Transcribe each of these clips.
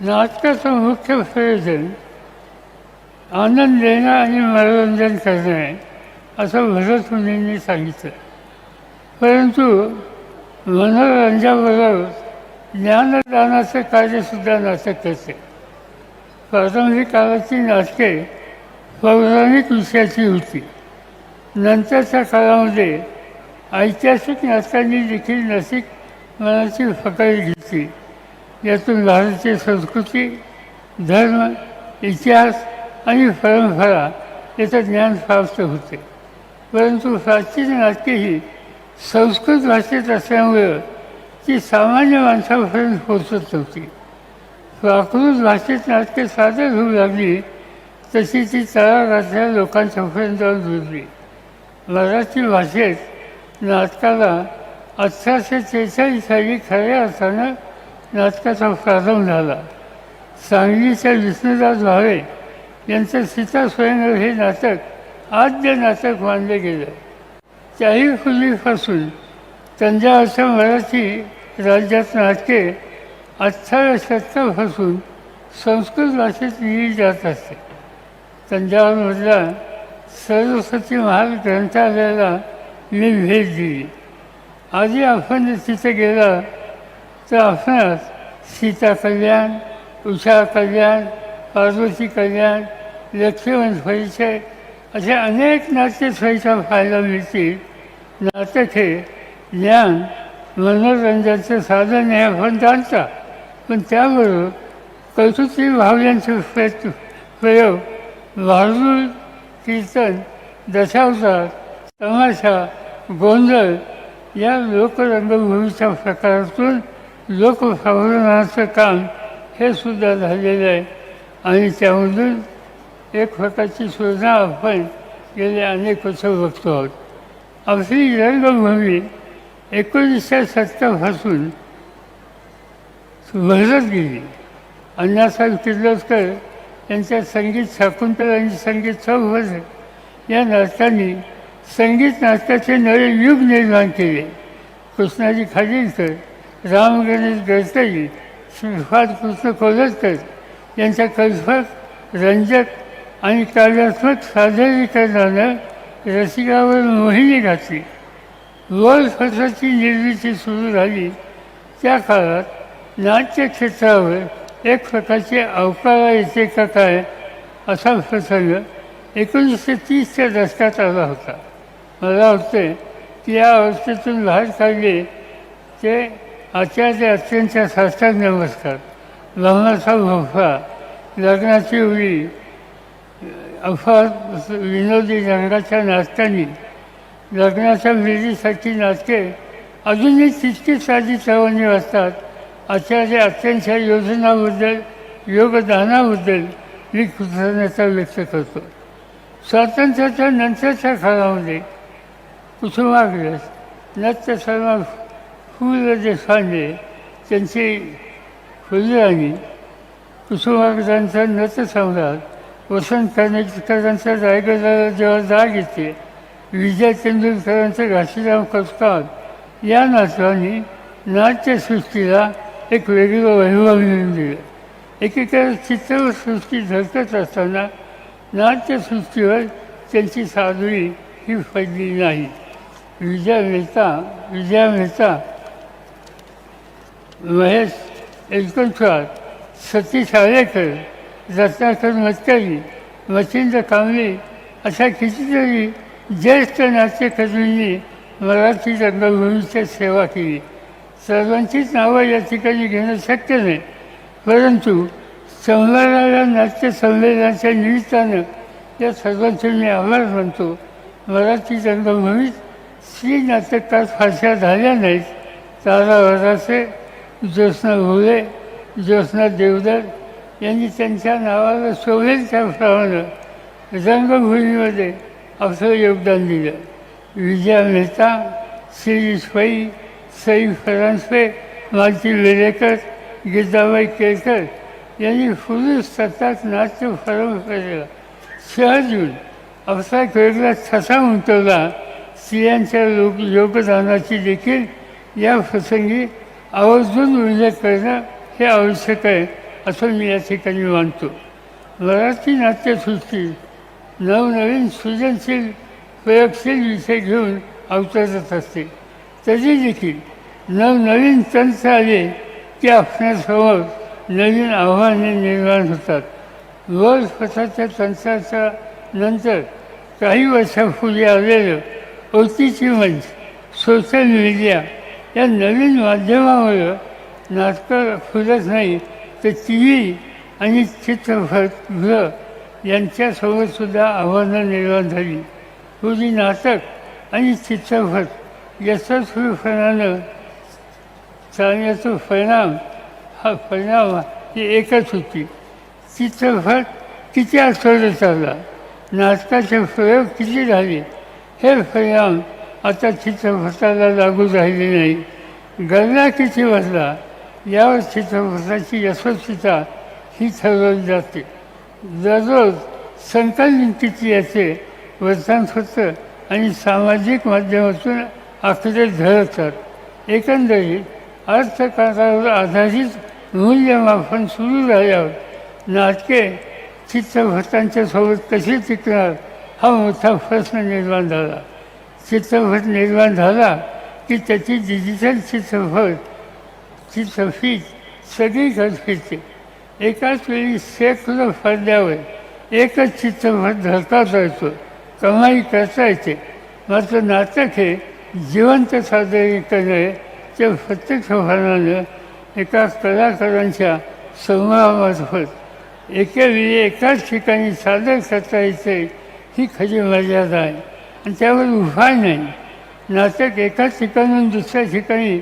नाटकाचं मुख्य प्रयोजन आनंद देणं आणि मनोरंजन करणं आहे असं भरत मुनींनी सांगितलं. परंतु मनोरंजनाबरोबर ज्ञानदानाचं कार्यसुद्धा नाटक करते प्रारंभिक काळाची नाटके पौराणिक विषयाची होती. नंतरच्या काळामध्ये ऐतिहासिक नाटकांनी देखील नाशिक मनाची फकड घेतली. यातून भारतीय संस्कृती धर्म इतिहास आणि परंपरा याचं ज्ञान प्राप्त होते. परंतु प्राचीन नाटके ही संस्कृत भाषेत असल्यामुळं ती सामान्य माणसापर्यंत पोचत नव्हती. प्राकृत भाषेत नाटके सादर होऊ लागली तशी ती तळागाठल्या लोकांच्यापर्यंत जाऊन रुजली मराठी भाषेत नाटकाला अठराशे त्रेचाळीस साली खऱ्या अर्थानं नाटकाचा प्रारंभ झाला. सांगलीच्या विष्णुदास भावे यांचं सीता स्वयंवर हे नाटक आद्य नाटक मानलं गेलं. त्याही पूर्वीपासून तंजावरच्या मराठी राज्यात नाटके अठराव्या शतकापासून संस्कृत भाषेत लिहिली जात असते. तंजावरमधल्या सरस्वती महाल ग्रंथालयाला मी भेट दिली. आधी आपण तिथे गेला तर आपणास सीता कल्याण उषा कल्याण पार्वती कल्याण लक्ष्मण परिचय असे अनेक नाट्यसहिता पाहायला मिळतील. नाटक हे ज्ञान मनोरंजनाचं साधन हे आपण जाणता. पण त्याबरोबर कौतुकी भावनांचे प्रयत्न प्रयोग भारूड कीर्तन दशावतार तमाशा गोंधळ या लोकरंगभूमीच्या प्रकारातून लोकभावनाचं काम हे सुद्धा झालेलं आहे. आणि त्यामधून एक प्रकारची सुधारणा आपण गेले अनेक वर्ष बघतो आहोत. आपली रंगभूमी एकोणीसशे सत्तरपासून बदलत गेली. अण्णासाहेब किर्लोस्कर यांच्या संगीत शाकुंतल आणि संगीत चौहद या नाटकांनी संगीत नाटकाचे नवे युग निर्माण केले. कृष्णाजी खाजीलकर राम गणेश गडकरी श्रीपाद कृष्ण कोलतकर यांच्या कल्पक रंजक आणि कार्यात्मक सादरीकरणानं रसिकावर मोहिनी घातली. वर फसाची निर्मिती सुरू झाली. त्या काळात नाट्य क्षेत्रावर एक प्रकारचे अवकाळा येते का काय असा प्रसंग एकोणीसशे तीसच्या दशकात आला होता. मला वाटते की या अवस्थेतून बाहेर काढले ते आचार्य अत्यंत साष्टांग नमस्कार. लग्नाचा भोफा लग्नाची उडी अफाट विनोदी रंगाच्या नाटकांनी लग्नाच्या विधीसाठी नाटके अजूनही तितकीच साधी चवणी वाचतात आचार्य अत्यंतच्या योजनाबद्दल योगदानाबद्दल मी कृतज्ञता व्यक्त करतो. स्वातंत्र्याच्या नंतरच्या काळामध्ये कुसुमाग्रस नत्य सर्व पु ल देशपांडे त्यांची फुलराणी कुसुमाग्रजांचा नटसम्राट वसंत कर्णेकरांचा रायगडाला जेव्हा जाग येते विजय तेंडुलकरांचं घाशीराम करतात या नाटकांनी नाट्यसृष्टीला एक वेगळं वैभव मिळून दिलं एकीकडे चित्रसृष्टी झळकत असताना नाट्यसृष्टीवर त्यांची साधुरी ही फैली नाही विजय मेहता विजया मेहता महेश एलकंठवार सतीश आळेकर रत्नाकर मतकरी मच्छिंद्र कांबळे अशा कितीतरी ज्येष्ठ नाट्यकर्मींनी मराठी रंगभूमीची सेवा केली. सर्वांचीच नावं या ठिकाणी घेणं शक्य नाही परंतु संमेलनाला नाट्यसंमेलनाच्या निमित्तानं या सर्वांचे मी आभार मानतो. मराठी रंगभूमीत स्त्री नाटककार फारशा झाल्या नाहीत तारा वरासे ज्योत्स्ना घोले ज्योत्स्ना देवदर यांनी त्यांच्या नावाला शोभेल त्याप्रमाणे रंगभूमीमध्ये असं योगदान दिलं. विजया मेहता शिरीष पै सई फरांसपे मालती वेरेकर गीताबाई केळकर यांनी पुरुष सतत नाट्य परंपरेला सहज येऊन आपला खेळला ठसा उमटवला. स्त्रियांच्या लोक योगदानाची देखील या प्रसंगी आवर्जून उल्लेख करणं हे आवश्यक आहे असं मी या ठिकाणी मानतो. मराठी नाट्यसृष्टी नवनवीन सृजनशील प्रयोगशील विषय घेऊन अवतरत असते. तरी देखील नवनवीन तंत्र आले की आपल्यासमोर नवीन आव्हाने निर्माण होतात. वर स्वतःच्या तंत्राच्या नंतर काही वर्षापूर्वी आलेलं ओटीची मंच सोशल मीडिया या नवीन माध्यमामुळं नाटकं फुलत नाही तर टी व्ही आणि चित्रपटगृह यांच्यासोबतसुद्धा आव्हानं निर्माण झाली. पूर्वी नाटक आणि चित्रपट यशस्वीपणानं चालण्याचा परिणाम हा परिणाम ही एकच होती. चित्रपट किती आठवडे चालला? नाटकाचे प्रयोग किती झाले? हे परिणाम आता चित्रपटाला लागू राहिले नाही. गल्ला किती वाजला? यावर चित्रपटाची यशस्वीता ही ठरवली जाते. दररोज संकलन किती याचे वर्तमानपत्र आणि सामाजिक माध्यमातून आकडे धरतात एकंदरीत अर्थकारावर आधारित मूल्यमापन सुरू झाल्यावर नाटके चित्रपटांच्या सोबत कशी टिकणार हा मोठा प्रश्न निर्माण झाला. चित्रपट निर्माण झाला की त्याची डिजिटल चित्रपट चित्रफीत सगळीकडे फिरते एकाच वेळी शेकडो पडद्यावर एकच चित्रपट धरता येतो कमाई करता येते मात्र नाटक हे जिवंत सादरीकरण आहे. ते प्रत्यक्षपणानं एका कलाकारांच्या समूहामार्फत एकेवेळी एकाच ठिकाणी सादर करता येते ही खरी मर्यादा आहे. आणि त्यावर उपाय नाही नाटक एकाच ठिकाणून दुसऱ्या ठिकाणी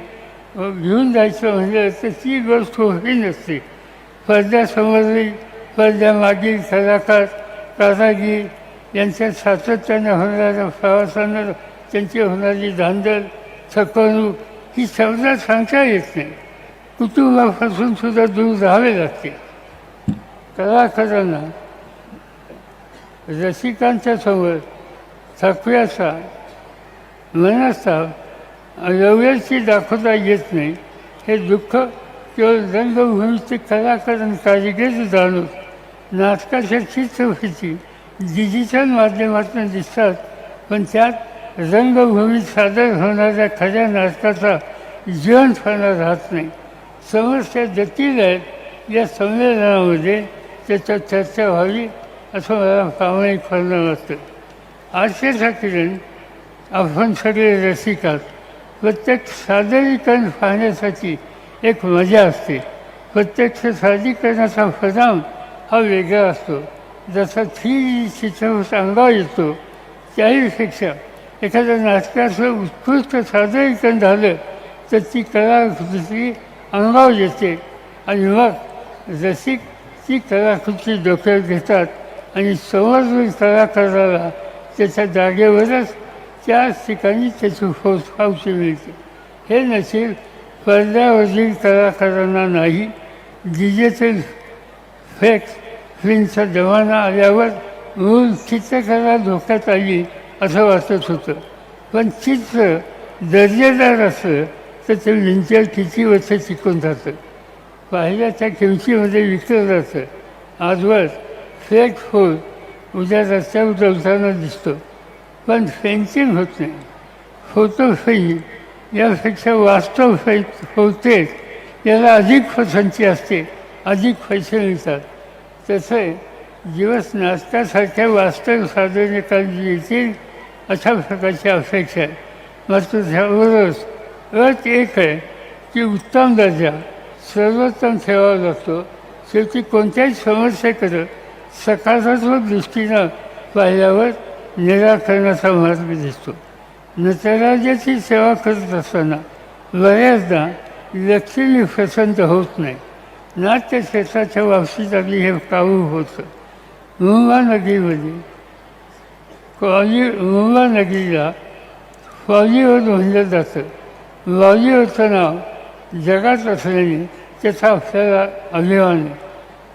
घेऊन जायचं म्हणजे तर ती गोष्ट होती नसते. पडद्यासमोरील पडद्यामागील कलाकार कारागीर यांच्या सातत्याने होणाऱ्या प्रवासानं त्यांची होणारी धांदल थकवणूक ही शब्दात सांगता येत नाही. कुटुंबापासून सुद्धा दूर राहावे लागते. कलाकारांना रसिकांच्या समोर थकव्याचा. मनाचा व्यवस्थित दाखवता येत नाही. हे दुःख केवळ रंगभूमीचे कलाकार आणि कारिगीर जाणून नाटकाच्या चित्रफिती डिजिटल माध्यमातून दिसतात पण त्यात रंगभूमीत सादर होणाऱ्या खऱ्या नाटकाचा जिवंतपणा राहत नाही. समस्या जटील आहेत. या संमेलनामध्ये त्याच्यात चर्चा व्हावी असं मला प्रामाणिकपणा वाटतं आजच्या किरण आपण सगळे रसिकात प्रत्येक सादरीकरण पाहण्यासाठी एक मजा असते. प्रत्यक्ष सादरीकरणाचा परिणाम हा वेगळा असतो. जसा थ्री चित्रपट अंगावर येतो त्याहीपेक्षा एखाद्या नाटकाचं उत्कृष्ट सादरीकरण झालं तर ती कलाकृती अंगावर येते. आणि मग रसिक ती कलाकृती डोक्यात घेतात आणि समोर कलाकाराला त्याच्या जागेवरच त्याच ठिकाणी त्याची फौज फावशी मिळते. हे नसेल पडद्यावरील कलाकारांना नाही डिजिटल फेक्स फिल्मचा जमाना आल्यावर मूळ चित्रकला धोक्यात आली असं वाटत होतं. पण चित्र दर्जेदार असलं तर ते विंचर किती वर्ष टिकून जातं पाहिल्या त्या किमतीमध्ये विकलं जातं आजवर फेक फूल उद्या रस्त्यावर चलताना दिसतो. पण फेन्सिंग होत नाही. फोटो फेई यापेक्षा वास्तव फै होतेच याला अधिक पसंती असते. अधिक पैसे मिळतात. तसे दिवस नाचतासारख्या वास्तव सादरीकरणाची येतील अशा प्रकारची अपेक्षा आहे. मात्र त्याबरोबरच अट एक आहे की उत्तम दर्जा सर्वोत्तम ठेवावा लागतो. शेवटी कोणत्याही समस्येकडं सकारात्मक दृष्टीनं पाहिल्यावर निराकरणाचा मार्ग दिसतो. नटराजाची सेवा करत असताना बऱ्याचदा लक्षणी प्रसंत होत नाही. नाट्यक्षेत्राच्या बाबतीत आधी हे काबू होतं. मुंबा नगरीमध्ये कॉली मुंबा नगरीला बॉलिवूड म्हणलं जातं. बॉलिवूडचं नाव जगात असल्याने त्याचा आपल्याला अभिमान आहे.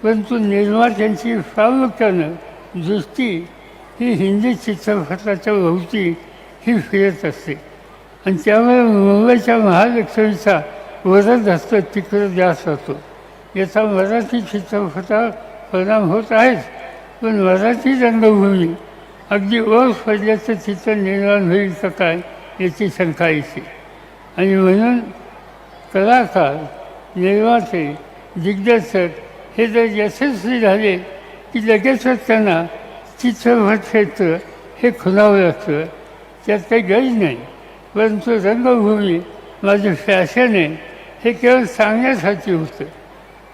परंतु निर्मात्यांची प्रामुख्यानं दृष्टी ही हिंदी चित्रपटाच्या भोवती ही फिरत असते. आणि त्यामुळे मुंबईच्या महालक्ष्मीचा वरद असतो तिकडं जास्त होतो. याचा मराठी चित्रपटावर परिणाम होत आहेच पण मराठी रंगभूमी अगदी ओळख पडल्याचं चित्र निर्माण होईल का काय याची शंका येते. आणि म्हणून कलाकार निर्माते दिग्दर्शक हे जर यशस्वी झाले की लगेचच त्यांना चित्रपट क्षेत्र हे खुलावं लागतं त्यात काही गरज नाही परंतु रंगभूमी माझं फॅशन आहे हे केवळ सांगण्यासाठी होतं.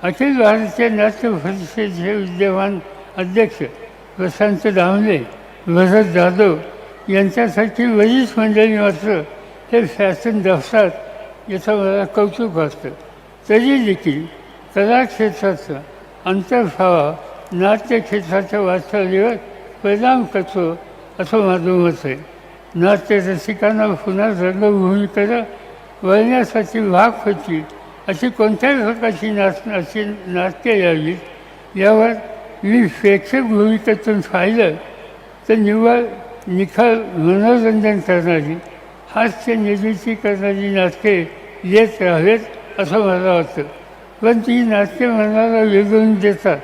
अखिल भारतीय नाट्य परिषदेचे विद्यमान अध्यक्ष प्रशांत दामले भरत जाधव यांच्यासाठी वरिष्ठ मंडळी मात्र हे फॅशन दफतात याचं मला कौतुक असतं. तरी देखील कला क्षेत्राचा अंतर्भावा नाट्यक्षेत्राच्या वास्तव्यावर परिणाम करतो असं माझं मत आहे. नाट्य रसिकांना पुन्हा रंगभूमीकडं वळण्यासाठी भाग होती अशी कोणत्याही प्रकारची नाच अशी नाटके यावीत यावर मी प्रेक्षक भूमिकेतून पाहिलं तर निव्वळ निखळ मनोरंजन करणारी हास्य निर्मिती करणारी नाटके येत राहावेत असं मला वाटतं. पण ती नाट्य मनाला वेगळून देतात.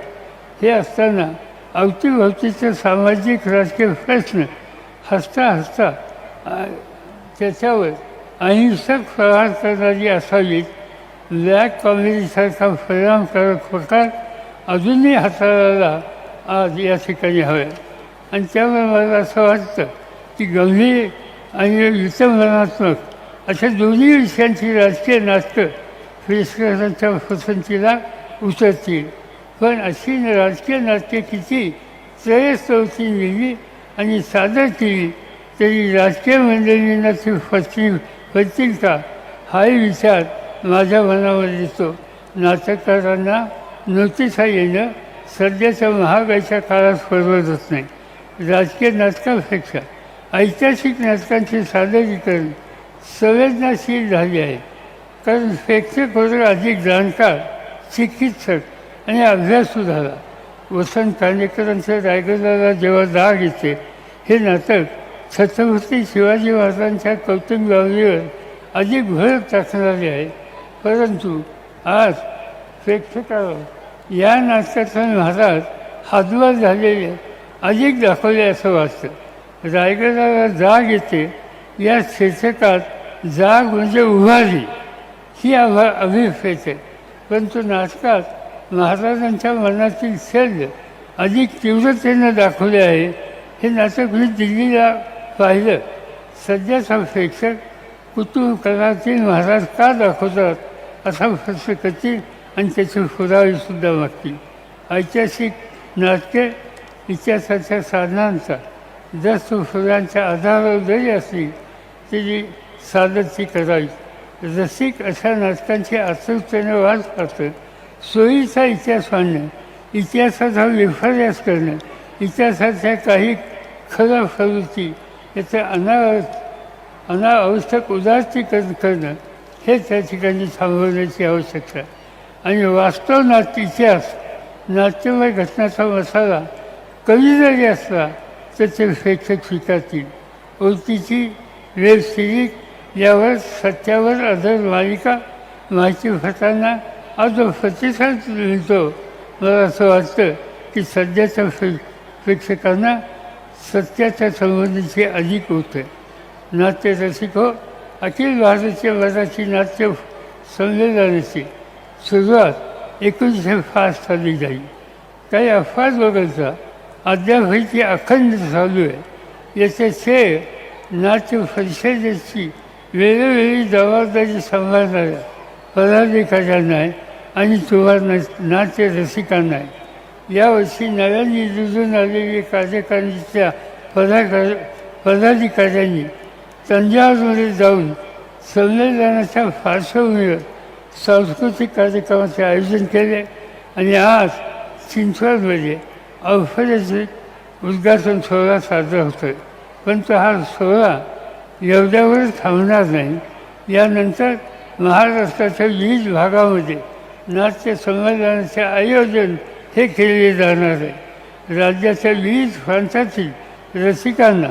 हे असताना अवतीभवतीचे सामाजिक राजकीय प्रश्न हसता हसता त्याच्यावर अहिंसक प्रहार करणारी असावीत. ब्लॅक कॉमेडीसारखा परिणामकारक प्रकार अजूनही हाताळायला आज या ठिकाणी हव्या आणि त्यामुळे मला असं वाटतं की गंभीर आणि वितंबनात्मक अशा दोन्ही विषयांची राजकीय नाटकं प्रेक्षकांच्या पसंतीला उतरतील. पण अशी राजकीय नाट्य किती त्रयस्तवती लिहिली आणि सादर केली तरी राजकीय मंडळींना ती फसतील फसतील का? हाही विचार माझ्या मनावर येतो. नाटककारांना नोटिसा येणं सध्याच्या महागाईच्या काळात परवडत नाही. राजकीय नाटकापेक्षा ऐतिहासिक नाटकांचे सादरीकरण संवेदनाशील झाले आहे. कारण प्रेक्षक वर्ग अधिक जाणकार चिकित्सक आणि अभ्यासू झाला वसंत कानेकरांचं रायगडाला जेव्हा जाग येते हे नाटक छत्रपती शिवाजी महाराजांच्या कौटुंबिकावर अधिक भर टाकणारे आहे. परंतु आज प्रेक्षकावर या नाटकाचा महाराज हातवर झालेले अधिक दाखवले असं वाटतं. रायगडाला जाग येते या शीर्षकात जाग म्हणजे उभारी. ही अभा अभिप्रेत आहे. परंतु नाटकात महाराजांच्या मनातील शल्य अधिक तीव्रतेनं दाखवले आहे. हे नाटक मी दिल्लीला पाहिलं. सध्याचा प्रेक्षक कुटुंब कलातील महाराज का दाखवतात असा प्रश्न करतील आणि त्याची पुरावेसुद्धा मागतील. ऐतिहासिक नाटके इतिहासाच्या साधनांचा जर तो फुलांच्या आधारावर जरी असली तरी सादर ती करावी. रसिक अशा नाटकांची आतुरतेने वाद पाहतं सोयीचा इतिहास मांडणं इतिहासाचा विफर्यास करणं इतिहासाच्या काही खरं प्रवृत्ती याचं अनाव अनावश्यक उदासीकरण करणं हे त्या ठिकाणी थांबवण्याची आवश्यकता. आणि वास्तव नाट्य इतिहास नाट्यमय घटनाचा मसाला कमी जरी असला तर ते प्रेक्षक स्वीकारतील. ओळखीची वेब सिरीज यावर सत्यावर आधार मालिका माहिती होताना आज प्रतिसाद मिळतो. मला असं वाटतं की सध्याच्या प्रे प्रेक्षकांना सत्याच्या संबंधीची अधिक होतं. नाट्य रसिक हो अखिल भारतीय मराठी नाट्य संमेलनाची सुरुवात एकोणीसशे पाच साली झाली. काही अफवाज वगळता अद्यापही ती अखंड चालू आहे. याचे श्रेय नाट्य परिषदेची वेळोवेळी जबाबदारी सांभाळणाऱ्या पदाधिकाऱ्यांना आहे आणि तुम्हाला नाट्य रसिकांना आहे यावर्षी नव्याने रुजून आलेली कार्यकारिणीच्या पदाकार पदाधिकाऱ्यांनी तंजावरमध्ये जाऊन संमेलनाच्या पार्श्वभूमीवर सांस्कृतिक कार्यक्रमाचे आयोजन केले आणि आज चिंचवडमध्ये औषधाचे उद्घाटन सोहळा साजरा होतो आहे पण तो हा सोहळा एवढ्यावरच थांबणार नाही. यानंतर महाराष्ट्राच्या विविध भागामध्ये नाट्य संमेलनाचे आयोजन हे केले जाणार आहे. राज्याच्या विविध प्रांतातील रसिकांना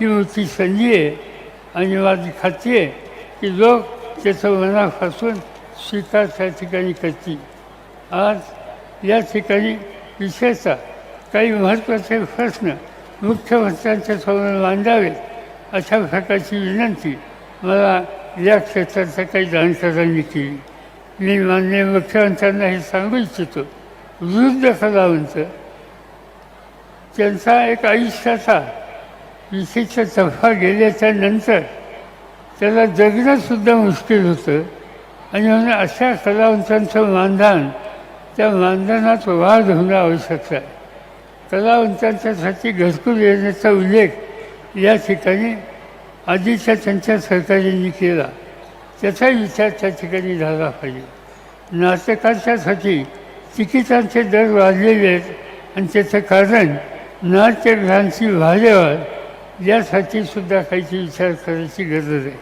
ही मोठी संधी आहे. आणि माझी खात्री आहे की लोक त्याचं मनापासून स्वीकार त्या ठिकाणी करतील. आज या ठिकाणी विशेषतः काही महत्त्वाचे प्रश्न मुख्यमंत्र्यांच्या समोर मांडावेत. अशा प्रकारची विनंती. मला या क्षेत्राच्या काही जाणकारांनी केली मी माननीय मुख्यमंत्र्यांना हे सांगू इच्छितो. वृद्ध कलावंत त्यांचा एक आयुष्याचा विशिष्ट चफा गेल्याच्यानंतर त्याला जगणंसुद्धा मुश्किल होतं. आणि म्हणून अशा कलावंतांचं मानधन त्या मानधनात वाढ होणं आवश्यक आहे. कलावंतांच्यासाठी घरकुल योजनेचा उल्लेख या ठिकाणी आधीच्या त्यांच्या सरकारांनी केला. त्याचा विचार त्या ठिकाणी झाला पाहिजे. नाटकांच्यासाठी तिकिटांचे दर वाढलेले आहेत आणि त्याचं कारण नाट्यगृहांची भाडेवाढ यासाठी सुद्धा काहीतरी विचार करायची गरज आहे.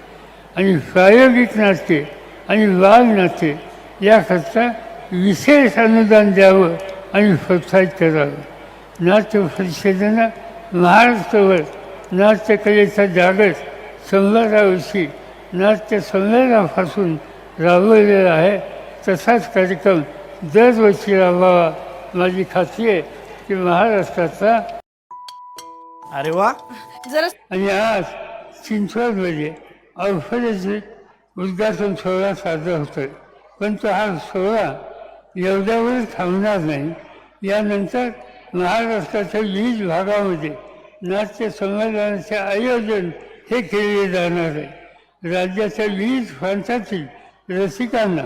आणि प्रायोगिक नाट्य आणि बाल नाट्य याकरता विशेष अनुदान द्यावं आणि प्रोत्साहित करावं. नाट्य परिषदेनं महाराष्ट्रभर नाट्यकलेचा शंभरा वर्षी नाट्य संमेलनापासून राबवलेला आहे. तसाच कार्यक्रम दरवर्षी राबवावा माझी खात्री आहे की महाराष्ट्राचा. अरे वा. जरा आणि आज चिंचवडमध्ये औषधाचे उद्घाटन सोहळा साजरा होतोय. पण तो हा सोहळा एवढ्यावर थांबणार नाही. यानंतर महाराष्ट्राच्या विविध भागामध्ये नाट्य संमेलनाचे आयोजन हे केले जाणार आहे. राज्याच्या विविध प्रांतातील रसिकांना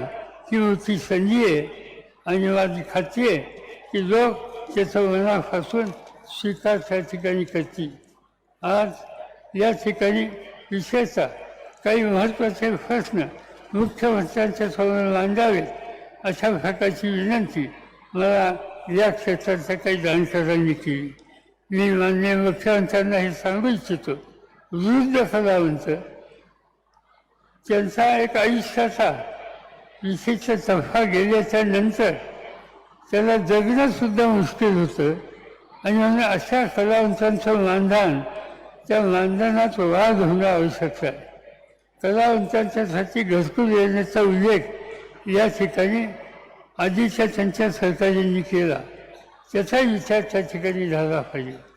ही मोठी संधी आहे. आणि माझी खात्री आहे की लोक त्याचं मनापासून स्वीकार त्या ठिकाणी करतील. आज या ठिकाणी विशेषतः काही महत्त्वाचे प्रश्न मुख्यमंत्र्यांच्या समोर मांडावेत अशा प्रकारची विनंती मला या क्षेत्राच्या काही जाणकारांनी केली. मी मान्य मुख्यमंत्र्यांना हे सांगू इच्छितो वृद्ध सदावंत त्यांचा एक आयुष्याचा विशिष्ट तफा गेल्याच्यानंतर त्याला जगणंसुद्धा मुश्किल होतं. आणि म्हणून अशा कलावंतांचं मानधन त्या मानधनात वाढ होणं आवश्यक आहे. कलावंतांच्यासाठी घरकुल योजनेचा उल्लेख या ठिकाणी आधीच्या त्यांच्या सरकारांनी केला. त्याचा विचार त्या ठिकाणी झाला पाहिजे.